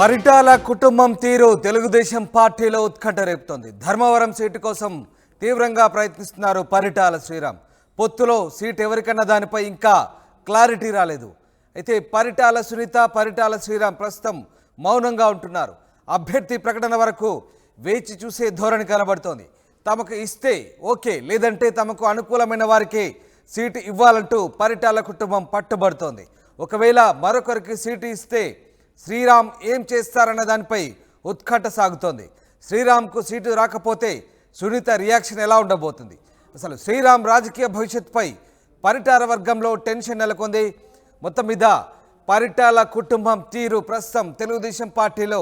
పరిటాల కుటుంబం తీరు తెలుగుదేశం పార్టీలో ఉత్కంఠ రేపుతోంది. ధర్మవరం సీటు కోసం తీవ్రంగా ప్రయత్నిస్తున్నారు పరిటాల శ్రీరామ్. పొత్తులో సీట్ ఎవరికన్నా దానిపై ఇంకా క్లారిటీ రాలేదు. అయితే పరిటాల సునీత పరిటాల శ్రీరామ్ ప్రస్తుతం మౌనంగా ఉంటున్నారు. అభ్యర్థి ప్రకటన వరకు వేచి చూసే ధోరణి కనబడుతోంది. తమకు ఇస్తే ఓకే లేదంటే తమకు అనుకూలమైన వారికి సీటు ఇవ్వాలంటూ పరిటాల కుటుంబం పట్టుబడుతోంది. ఒకవేళ మరొకరికి సీటు ఇస్తే శ్రీరామ్ ఏం చేస్తారన్న దానిపై ఉత్కంఠ సాగుతోంది. శ్రీరామ్కు సీటు రాకపోతే సునీత రియాక్షన్ ఎలా ఉండబోతుంది? అసలు శ్రీరామ్ రాజకీయ భవిష్యత్తుపై పరిటార వర్గంలో టెన్షన్ నెలకొంది. మొత్తం మీద పరిటాల కుటుంబం తీరు ప్రస్తుతం తెలుగుదేశం పార్టీలో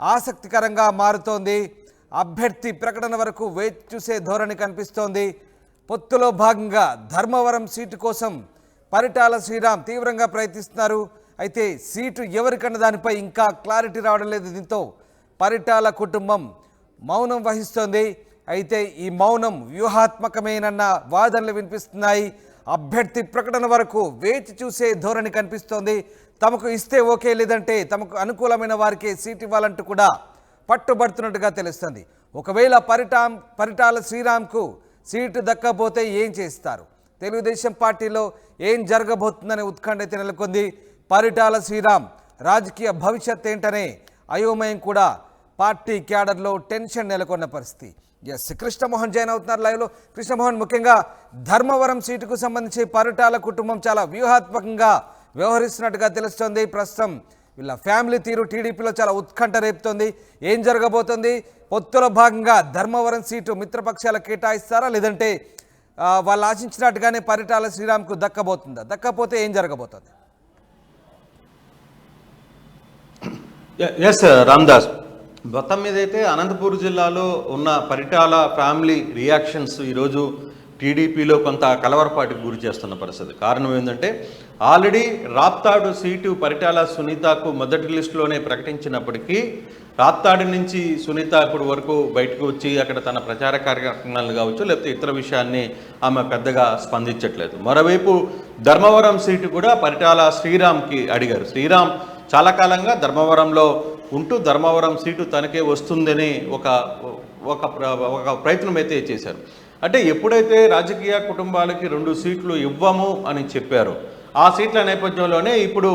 ఆసక్తికరంగా మారుతోంది. అభ్యర్థి ప్రకటన వరకు వేచి చూసే ధోరణి కనిపిస్తోంది. పొత్తులో భాగంగా ధర్మవరం సీటు కోసం పరిటాల శ్రీరామ్ తీవ్రంగా ప్రయత్నిస్తున్నారు. అయితే సీటు ఎవరికన్న దానిపై ఇంకా క్లారిటీ రావడం లేదు దీంతో పరిటాల కుటుంబం మౌనం వహిస్తోంది. అయితే ఈ మౌనం వ్యూహాత్మకమేనన్న వాదనలు వినిపిస్తున్నాయి. అభ్యర్థి ప్రకటన వరకు వేచి చూసే ధోరణి కనిపిస్తోంది. తమకు ఇస్తే ఓకే లేదంటే తమకు అనుకూలమైన వారికి సీట్ ఇవ్వాలంటూ కూడా పట్టుబడుతున్నట్టుగా తెలుస్తుంది. ఒకవేళ పరిటాం పరిటాల శ్రీరామ్కు సీటు దక్కపోతే ఏం చేస్తారు? తెలుగుదేశం పార్టీలో ఏం జరగబోతుందనే ఉత్కంఠ అయితే నెలకొంది. పరిటాల శ్రీరామ్ రాజకీయ భవిష్యత్ ఏంటనే అయోమయం కూడా పార్టీ క్యాడర్లో టెన్షన్ నెలకొన్న పరిస్థితి. ఎస్ కృష్ణమోహన్ జాయిన్ అవుతున్నారు లైవ్లో. కృష్ణమోహన్ ముఖ్యంగా ధర్మవరం సీటుకు సంబంధించి పరిటాల కుటుంబం చాలా వ్యూహాత్మకంగా వ్యవహరిస్తున్నట్టుగా తెలుస్తోంది. ప్రస్తుతం వీళ్ళ ఫ్యామిలీ తీరు టీడీపీలో చాలా ఉత్కంఠ రేపుతోంది. ఏం జరగబోతోంది? పొత్తులో భాగంగా ధర్మవరం సీటు మిత్రపక్షాల కేటాయిస్తారా? లేదంటే వాళ్ళు ఆశించినట్టుగానే పరిటాల శ్రీరామ్కు దక్కబోతుందా? దక్కపోతే ఏం జరగబోతుంది? ఎస్ రామ్దాస్ మొత్తం మీద అయితే అనంతపూర్ జిల్లాలో ఉన్న పరిటాల ఫ్యామిలీ రియాక్షన్స్ ఈరోజు టీడీపీలో కొంత కలవరపాటికి గురి చేస్తున్న పరిస్థితి. కారణం ఏంటంటే ఆల్రెడీ రాప్తాడు సీటు పరిటాల సునీతకు మొదటి లిస్టులోనే ప్రకటించినప్పటికీ రాప్తాడు నుంచి సునీత ఇప్పుడు వరకు బయటకు వచ్చి అక్కడ తన ప్రచార కార్యక్రమాలు కావచ్చు లేకపోతే ఇతర విషయాన్ని ఆమె పెద్దగా స్పందించట్లేదు. మరోవైపు ధర్మవరం సీటు కూడా పరిటాల శ్రీరామ్కి అడిగారు. శ్రీరామ్ చాలా కాలంగా ధర్మవరంలో ఉంటూ ధర్మవరం సీటు తనకే వస్తుందని ఒక ఒక ఒక ప్రయత్నం అయితే చేశారు. అంటే ఎప్పుడైతే రాజకీయ కుటుంబాలకి రెండు సీట్లు ఇవ్వము అని చెప్పారు ఆ సీట్ల నేపథ్యంలోనే ఇప్పుడు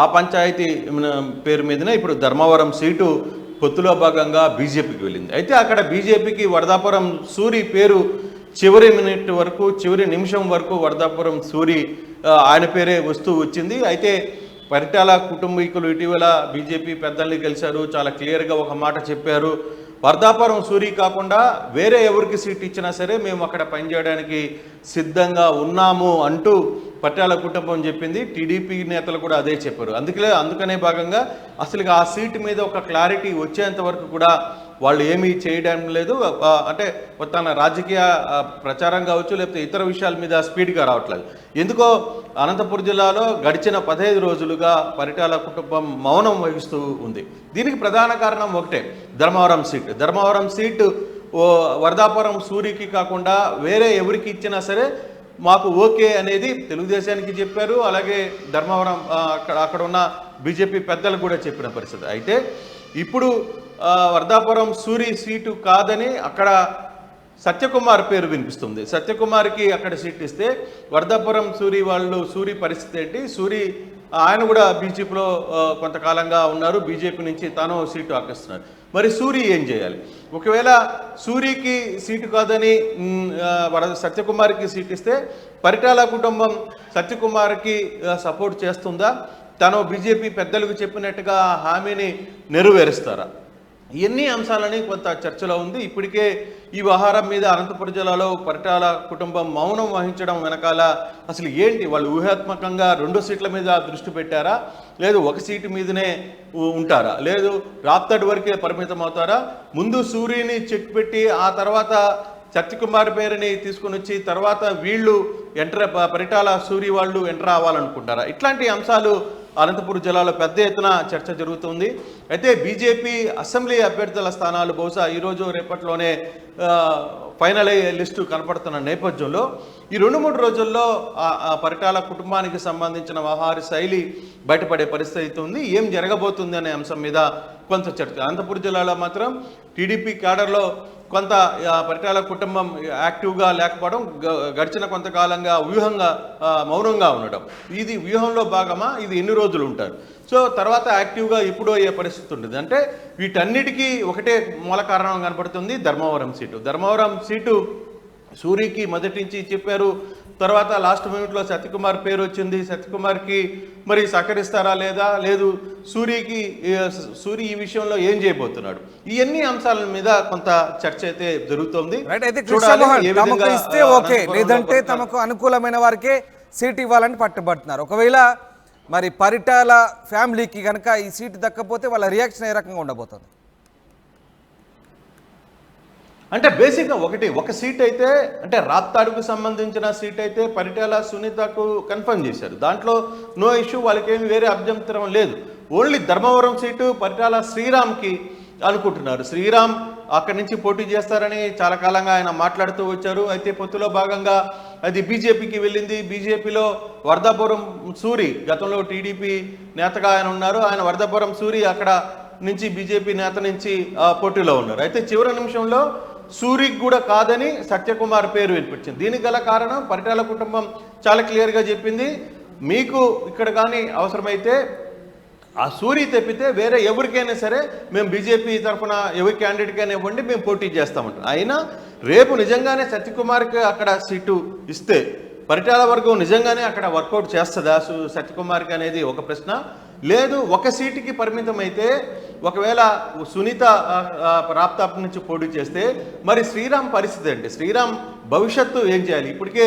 ఆ పంచాయతీ పేరు మీదనే ఇప్పుడు ధర్మవరం సీటు పొత్తులో భాగంగా బీజేపీకి వెళ్ళింది. అయితే అక్కడ బీజేపీకి వరదాపురం సూరి పేరు చివరి మినిట్ వరకు చివరి నిమిషం వరకు వరదాపురం సూరి ఆయన పేరే వస్తూ వచ్చింది. అయితే పరిటాల కుటుంబీకులు ఇటీవల బీజేపీ పెద్దల్ని కలిశారు చాలా క్లియర్గా ఒక మాట చెప్పారు. వర్ధాపురం సూరి కాకుండా వేరే ఎవరికి సీట్ ఇచ్చినా సరే మేము అక్కడ పనిచేయడానికి సిద్ధంగా ఉన్నాము అంటూ పట్టాల కుటుంబం చెప్పింది. టీడీపీ నేతలు కూడా అదే చెప్పారు. అందుకే అందుకనే భాగంగా అసలు ఆ సీట్ మీద ఒక క్లారిటీ వచ్చేంత వరకు కూడా వాళ్ళు ఏమీ చేయడం లేదు. అంటే తన రాజకీయ ప్రచారం కావచ్చు లేకపోతే ఇతర విషయాల మీద స్పీడ్గా రావట్లేదు. ఎందుకో అనంతపురం జిల్లాలో గడిచిన పదహైదు రోజులుగా పరిటాల కుటుంబం మౌనం వహిస్తూ ఉంది. దీనికి ప్రధాన కారణం ఒకటే ధర్మవరం సీట్. ధర్మవరం సీటు ఓ వరదాపురం సూరికి కాకుండా వేరే ఎవరికి ఇచ్చినా సరే మాకు ఓకే అనేది తెలుగుదేశానికి చెప్పారు. అలాగే ధర్మవరం అక్కడ అక్కడ ఉన్న బీజేపీ పెద్దలు కూడా చెప్పిన పరిస్థితి. అయితే ఇప్పుడు వర్ధాపురం సూరి సీటు కాదని అక్కడ సత్యకుమార్ పేరు వినిపిస్తుంది. సత్యకుమార్కి అక్కడ సీట్ ఇస్తే వర్ధాపురం సూరి వాళ్ళు సూరి పరిస్థితి ఏంటి? సూరి ఆయన కూడా బీజేపీలో కొంతకాలంగా ఉన్నారు. బీజేపీ నుంచి తాను సీటు ఆకిస్తున్నారు మరి సూరి ఏం చేయాలి? ఒకవేళ సూరికి సీటు కాదని వర సత్యకుమార్కి సీట్ ఇస్తే పరిటాల కుటుంబం సత్యకుమార్కి సపోర్ట్ చేస్తుందా? తను బీజేపీ పెద్దలకు చెప్పినట్టుగా ఆ హామీని నెరవేరుస్తారా? ఎన్ని అంశాలని కొంత చర్చలో ఉంది. ఇప్పటికే ఈ వ్యవహారం మీద అనంతపురం జిల్లాలో పరిటాల కుటుంబం మౌనం వహించడం వెనకాల అసలు ఏంటి? వాళ్ళు ఊహాత్మకంగా రెండు సీట్ల మీద దృష్టి పెట్టారా? లేదు ఒక సీటు మీదనే ఉంటారా? లేదు రాప్తడి వరకే పరిమితం అవుతారా ముందు సూర్యుని చెక్ పెట్టి ఆ తర్వాత సత్యకుమార్ పేరుని తీసుకుని వచ్చి తర్వాత వీళ్ళు ఎంటర్ పరిటాల సూరి వాళ్ళు ఎంటర్ అవ్వాలనుకుంటారా? ఇట్లాంటి అంశాలు అనంతపురం జిల్లాలో పెద్ద ఎత్తున చర్చ జరుగుతుంది. అయితే బీజేపీ అసెంబ్లీ అభ్యర్థుల స్థానాలు బహుశా ఈరోజు రేపట్లోనే ఫైనల్ అయ్యే లిస్టు కనపడుతున్న నేపథ్యంలో ఈ రెండు మూడు రోజుల్లో ఆ పరిటాల కుటుంబానికి సంబంధించిన వ్యవహార శైలి బయటపడే పరిస్థితి అయితే ఉంది. ఏం జరగబోతుంది అనే అంశం మీద కొంత చర్చ. అనంతపురం జిల్లాలో మాత్రం టీడీపీ క్యాడర్లో కొంత పరిటాల కుటుంబం యాక్టివ్గా లేకపోవడం గడిచిన కొంతకాలంగా వ్యూహంగా మౌనంగా ఉండడం. ఇది వ్యూహంలో భాగమా? ఇది ఎన్ని రోజులు ఉంటారు? సో తర్వాత యాక్టివ్గా ఇప్పుడు అయ్యే పరిస్థితి ఉంటుంది. అంటే వీటన్నిటికీ ఒకటే మూల కారణం కనపడుతుంది ధర్మవరం సీటు. ధర్మవరం సీటు సూరికి మొదటి నుంచి చెప్పారు. తర్వాత లాస్ట్ మినిట్లో సత్యకుమార్ పేరు వచ్చింది. సత్యకుమార్కి మరి సహకరిస్తారా లేదా? లేదు సూరికి ఏ, సూరి ఈ విషయంలో ఏం చేయబోతున్నాడు? ఇవన్నీ అంశాల మీద కొంత చర్చ అయితే జరుగుతోంది. ఇస్తే ఓకే లేదంటే. తమకు అనుకూలమైన వారికే సీట్ ఇవ్వాలని పట్టుబడుతున్నారు. ఒకవేళ మరి పరిటాల ఫ్యామిలీకి కనుక ఈ సీటు దక్కపోతే వాళ్ళ రియాక్షన్ ఏ రకంగా ఉండబోతుంది? అంటే బేసిక్గా ఒకటి ఒక సీట్ అయితే అంటే రాప్తాడుకు సంబంధించిన సీట్ అయితే పరిటాల సునీతకు కన్ఫర్మ్ చేశారు. దాంట్లో నో ఇష్యూ వాళ్ళకేమి వేరే అభ్యంతరం లేదు. ఓన్లీ ధర్మవరం సీటు పరిటాల శ్రీరామ్కి అనుకుంటున్నారు. శ్రీరామ్ అక్కడి నుంచి పోటీ చేస్తారని చాలా కాలంగా ఆయన మాట్లాడుతూ వచ్చారు. అయితే పొత్తులో భాగంగా అది బీజేపీకి వెళ్ళింది. బీజేపీలో వరదాపురం సూరి గతంలో టీడీపీ నేతగా ఆయన ఉన్నారు. ఆయన వరదాపురం సూరి అక్కడ నుంచి బీజేపీ నేత నుంచి పోటీలో ఉన్నారు. అయితే చివరి నిమిషంలో సూరికి కూడా కాదని సత్యకుమార్ పేరు వినిపించింది దీనికి గల కారణం పరిటాల కుటుంబం చాలా క్లియర్గా చెప్పింది. మీకు ఇక్కడ కానీ అవసరమైతే ఆ సూరి తెప్పితే వేరే ఎవరికైనా సరే మేము బీజేపీ తరఫున ఎవరి క్యాండిడేట్కైనా ఇవ్వండి మేము పోటీ చేస్తామంట. అయినా రేపు నిజంగానే సత్యకుమార్కి అక్కడ సీటు ఇస్తే పరిటాల వర్గం నిజంగానే అక్కడ వర్కౌట్ చేస్తుందా? సు- సత్యకుమార్కి అనేది ఒక ప్రశ్న. లేదు ఒక సీటుకి పరిమితం అయితే ఒకవేళ సునీత రాప్తాప్ నుంచి పోటీ చేస్తే మరి శ్రీరామ్ పరిస్థితి అండి శ్రీరామ్ భవిష్యత్తు ఏం చేయాలి? ఇప్పటికే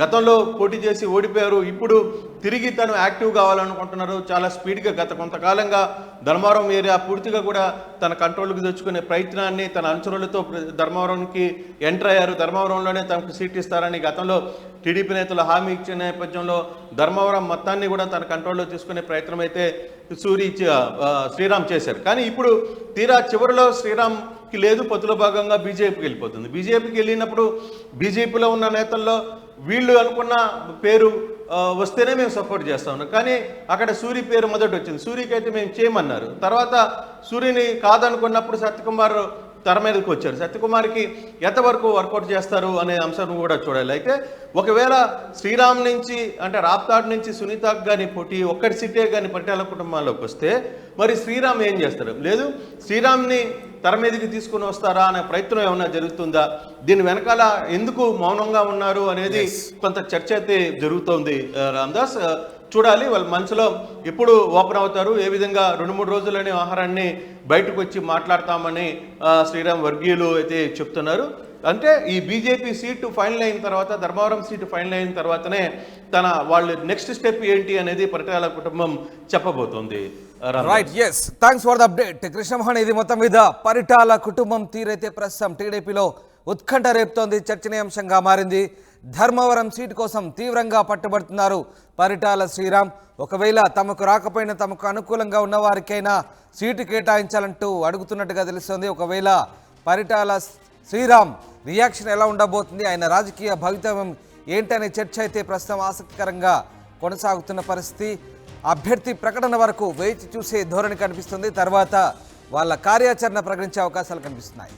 గతంలో పోటీ చేసి ఓడిపోయారు ఇప్పుడు తిరిగి తను యాక్టివ్ కావాలనుకుంటున్నారు. చాలా స్పీడ్గా గత కొంతకాలంగా ధర్మవరం ఏరియా పూర్తిగా కూడా తన కంట్రోల్కి తెచ్చుకునే ప్రయత్నాన్ని తన అనుచరులతో ప్ర- ధర్మవరంకి ఎంటర్ అయ్యారు. ధర్మవరంలోనే తనకు సీట్ ఇస్తారని గతంలో టీడీపీ నేతలు హామీ ఇచ్చిన నేపథ్యంలో ధర్మవరం మొత్తాన్ని కూడా తన కంట్రోల్లో తీసుకునే ప్రయత్నం అయితే సూరి శ్రీరామ్ చేశారు. కానీ ఇప్పుడు తీరా చివరిలో శ్రీరామ్కి లేదు పొత్తులో భాగంగా బీజేపీకి వెళ్ళిపోతుంది. బీజేపీకి వెళ్ళినప్పుడు బీజేపీలో ఉన్న నేతల్లో వీళ్ళు అనుకున్న పేరు వస్తేనే మేము సపోర్ట్ చేస్తా ఉన్నాం. కానీ అక్కడ సూరి పేరు మొదటి వచ్చింది. సూరికి అయితే మేము చేయమన్నారు. తర్వాత సూర్యుని కాదనుకున్నప్పుడు సత్యకుమార్ తెర మీదకి వచ్చారు. సత్యకుమార్కి ఎంతవరకు వర్కౌట్ చేస్తారు అనే అంశం కూడా చూడాలి. అయితే ఒకవేళ శ్రీరామ్ నుంచి అంటే రాప్తాడ్ నుంచి సునీతకు కానీ పోటీ ఒక్కటి సిటే కానీ పట్టాల కుటుంబాల్లోకి వస్తే మరి శ్రీరామ్ ఏం చేస్తారు? లేదు శ్రీరామ్ని తెర మీదకి తీసుకుని వస్తారా అనే ప్రయత్నం ఏమన్నా జరుగుతుందా? దీని వెనకాల ఎందుకు మౌనంగా ఉన్నారు అనేది కొంత చర్చ అయితే జరుగుతోంది. రామ్దాస్ చూడాలి వాళ్ళ మనసులో ఎప్పుడు ఓపెన్ అవుతారు ఏ విధంగా రెండు మూడు రోజులనే ఆహారాన్ని బయటకు వచ్చి మాట్లాడతామని శ్రీరామ్ వర్గీయులు అయితే చెప్తున్నారు. అంటే ఈ బీజేపీ సీటు ఫైనల్ అయిన తర్వాత ధర్మవరం సీటు ఫైనల్ అయిన తర్వాతనే తన వాళ్ళు నెక్స్ట్ స్టెప్ ఏంటి అనేది పరిటాల కుటుంబం చెప్పబోతోంది. Right yes thanks for the update Krishnamohan ఇది మొత్తం మీద పరిటాల కుటుంబం తీరైతే ప్రస్తుతం టీడీపీలో ఉత్కంఠ రేపుతోంది చర్చనీయాంశంగా మారింది. ధర్మవరం సీటు కోసం తీవ్రంగా పట్టుబడుతున్నారు పరిటాల శ్రీరామ్. ఒకవేళ తమకు రాకపోయినా తమకు అనుకూలంగా ఉన్న వారికైనా సీటు కేటాయించాలంటూ అడుగుతున్నట్టుగా తెలుస్తోంది. ఒకవేళ పరిటాల శ్రీరామ్ రియాక్షన్ ఎలా ఉండబోతుంది ఆయన రాజకీయ భవితవ్యం ఏంటనే చర్చ అయితే ప్రస్తుతం ఆసక్తికరంగా కొనసాగుతున్న పరిస్థితి. అభ్యర్థి ప్రకటన వరకు వేచి చూసే ధోరణి కనిపిస్తుంది. తర్వాత వాళ్ళ కార్యాచరణ ప్రకటించే అవకాశాలు కనిపిస్తున్నాయి.